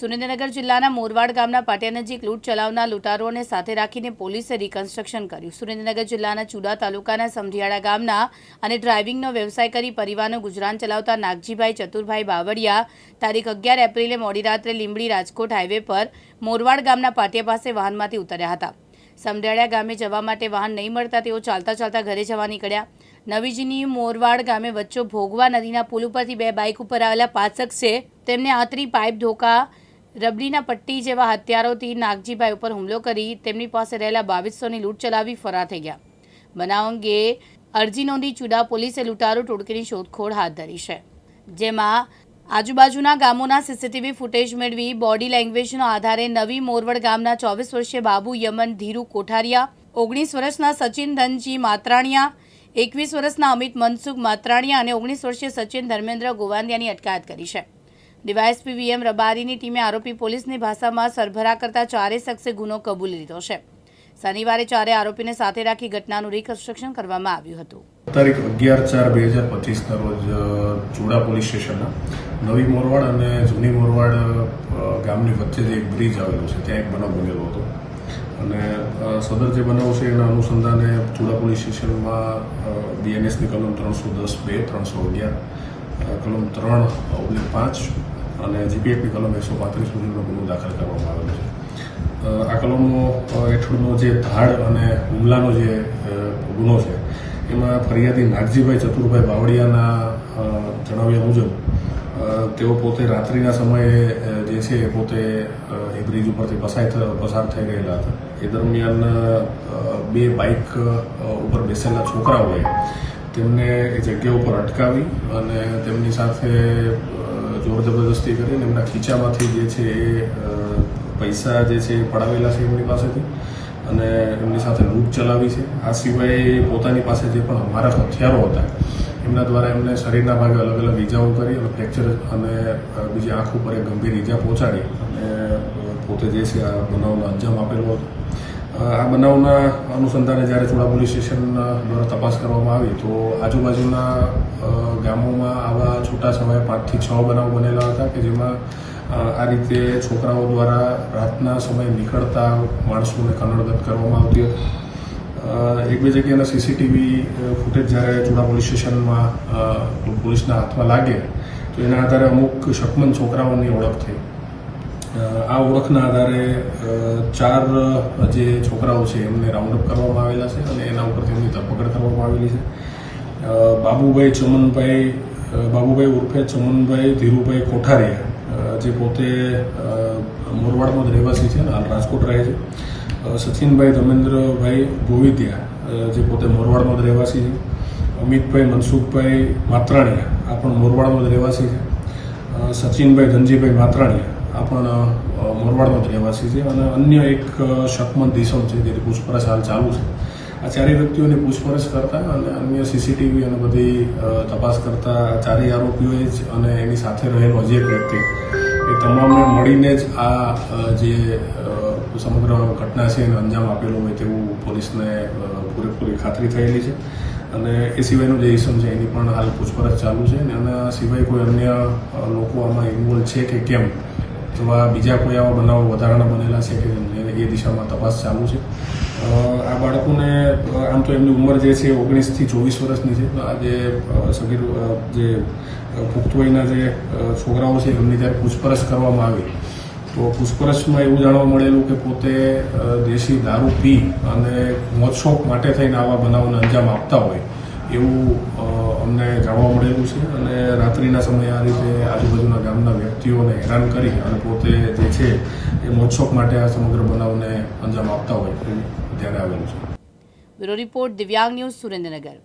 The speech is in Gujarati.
સુરેન્દ્રનગર જિલ્લાના મોરવાડ ગામના પાટિયા નજીક લૂંટ ચલાવનાર લૂંટારોને સાથે રાખીને પોલીસે રિકન્સ્ટ્રક્શન કર્યું. સુરેન્દ્રનગર જિલ્લાના ચુડા તાલુકાના સમઢિયાળા ગામના અને ડ્રાઇવિંગનો વ્યવસાય કરી પરિવારનું ગુજરાન ચલાવતા નાગજીભાઈ ચતુરભાઈ બાવળિયા તારીખ અગિયાર એપ્રિલે મોડી રાત્રે લીંબડી રાજકોટ હાઈવે પર મોરવાડ ગામના પાટિયા પાસે વાહનમાંથી ઉતર્યા હતા. સમઢિયાળા ગામે જવા માટે વાહન નહીં મળતા તેઓ ચાલતા ચાલતા ઘરે જવા નીકળ્યા. નવીજીની મોરવાડ ગામે વચ્ચે ભોગવા નદીના પુલ ઉપરથી બે બાઇક ઉપર આવેલા પાંચ શખ્સે તેમને આતરી પાઇપ ધોકા રબડીના પટ્ટી જેવા હથિયારોથી નાગજીભાઈ ઉપર હુમલો કરી તેમની પાસે રહેલા બાવીસોની લૂંટ ચલાવી ફરાર થઈ ગયા. બનાવ અંગે અરજી નોંધી ચુડા પોલીસે લૂંટારૂ ટોળકીની શોધખોળ હાથ ધરી છે. જેમાં આજુબાજુના ગામોના સીસીટીવી ફૂટેજ મેળવી બોડી લેંગ્વેજના આધારે નવી મોરવડ ગામના ચોવીસ વર્ષીય બાબુ યમન ધીરુ કોઠારિયા, ઓગણીસ વર્ષના સચિન ધનજી માત્રાણિયા, એકવીસ વર્ષના અમિત મનસુખ માત્રાણિયા અને ઓગણીસ વર્ષીય સચિન ધર્મેન્દ્ર ગોવાંદિયાની અટકાયત કરી છે. ડીવાયએસપી વીએમ રબારીની ટીમે આરોપી પોલીસની ભાષામાં સરભરા કરતા ચારેય શખ્સે ગુનો કબૂલી લીધો છે. શનિવારે ચારે આરોપીને સાથે રાખી ઘટનાનું રિકન્સ્ટ્રક્શન કરવામાં આવ્યું હતું. તારીખ અગિયાર ચાર બે હજાર પચીસના રોજ ચુડા પોલીસ સ્ટેશનના નવી મોરવાડ અને જૂની મોરવાડ ગામની વચ્ચે જે એક બ્રિજ આવેલો છે, ત્યાં એક બનાવ બનેલો હતો. અને સદર જે બનાવ છે એના અનુસંધાને ચુડા પોલીસ સ્ટેશનમાં બીએનએસની કલમ ત્રણસો દસ બે, ત્રણસો અગિયાર કલમ ત્રણ ઓગણીસ પાંચ અને જીપીએફની કલમ એકસો પાંત્રીસ મુજબનો ગુનો દાખલ કરવામાં આવેલો છે. આ કલમો હેઠળનો જે ધાડ અને હુમલાનો જે ગુનો છે, એમાં ફરિયાદી નાગજીભાઈ ચતુરભાઈ બાવળિયાના જણાવ્યા મુજબ તેઓ પોતે રાત્રિના સમયે જે છે એ પોતે એ બ્રિજ ઉપરથી પસાર પસાર થઈ રહેલા હતા. એ દરમિયાન બે બાઇક ઉપર બેસેલા છોકરાઓએ તેમને એ જગ્યા ઉપર અટકાવી અને તેમની સાથે જોર જબરદસ્તી કરીને એમના ખીચામાંથી જે છે એ પૈસા જે છે એ પડાવેલા છે એમની પાસેથી અને એમની સાથે લૂંટ ચલાવી છે. આ સિવાય પોતાની પાસે જે પણ અમારા હથિયારો હતા, એમના દ્વારા એમને શરીરના ભાગે અલગ અલગ ઈજાઓ કરી અને ફ્રેક્ચર અને બીજી આંખ ઉપર એક ગંભીર ઈજા પહોંચાડી અને પોતે જે છે આ બનાવનો અંજામ આપેલો હતો. આ બનાવના અનુસંધાને જ્યારે ચોડા પોલીસ સ્ટેશન દ્વારા તપાસ કરવામાં આવી, તો આજુબાજુના ગામોમાં આવા છૂટાછવાયા પાંચથી છ બનાવ બનેલા હતા કે જેમાં આ રીતે છોકરાઓ દ્વારા રાતના સમયે નીકળતા માણસોને કનડગત કરવામાં આવતી હતી. એક બે જગ્યાના સીસીટીવી ફૂટેજ જ્યારે ચોડા પોલીસ સ્ટેશનમાં પોલીસના હાથમાં લાગે, તો એના આધારે અમુક શકમન છોકરાઓની ઓળખ થઈ. આ ઓળખના આધારે ચાર જે છોકરાઓ છે, એમને રાઉન્ડ અપ કરવામાં આવેલા છે અને એના ઉપર તેમની ધરપકડ કરવામાં આવેલી છે. બાબુભાઈ ચમનભાઈ બાબુભાઈ ઉર્ફે ચમનભાઈ ધીરુભાઈ કોઠારીયા જે પોતે મોરવાડમાં જ રહેવાસી છે અને હાલ રાજકોટ રહે છે. સચિનભાઈ ધર્મેન્દ્રભાઈ ગોવિંદિયા જે પોતે મોરવાડમાં જ રહેવાસી છે. અમિતભાઈ મનસુખભાઈ માત્રાણીયા, આ પણ મોરવાડમાં જ રહેવાસી છે. સચિનભાઈ ધનજીભાઈ માત્રાણીયા આ પણ અ, જ રહેવાસી છે અને અન્ય એક શકમંદ દિશમ છે જેની પૂછપરછ હાલ ચાલુ છે. આ ચારેય વ્યક્તિઓની પૂછપરછ કરતા અને અન્ય સીસીટીવી અને બધી તપાસ કરતા ચારેય આરોપીઓએ જ અને એની સાથે રહેલો હજી એક વ્યક્તિ એ તમામને મળીને જ આ જે સમગ્ર ઘટના છે એને અંજામ આપેલો હોય તેવું પોલીસને પૂરેપૂરી ખાતરી થયેલી છે. અને એ સિવાયનો જે ઇસમ છે એની પણ હાલ પૂછપરછ ચાલુ છે અને આના સિવાય કોઈ અન્ય લોકો આમાં ઇન્વોલ્વ છે કે કેમ? અથવા બીજા કોઈ આવા બનાવો વધારાના બનેલા છે કે એ- દિશામાં તપાસ ચાલુ છે? આ બાળકોને આમ તો એમની ઉંમર જે છે ઓગણીસથી ચોવીસ વર્ષની છે. આ જે સગીર જે પુખ્ત જે છોકરાઓ છે એમની જ્યારે પૂછપરછ કરવામાં આવી, તો પૂછપરછમાં એવું જાણવા મળેલું કે પોતે દેશી દારૂ પી અને મોજશોખ માટે થઈને આવા બનાવોને અંજામ આપતા હોય. એવું અમને જાણવા મળેલું છે અને રાત્રિના સમયે આ રીતે આજુબાજુના ગામના વ્યક્તિઓને હેરાન કરી અને પોતે જે છે એ મોજશોખ માટે આ સમગ્ર બનાવને અંજામ આપતા હોય ધ્યાને આવેલું છે. Bureau report Divyang news Surendranagar.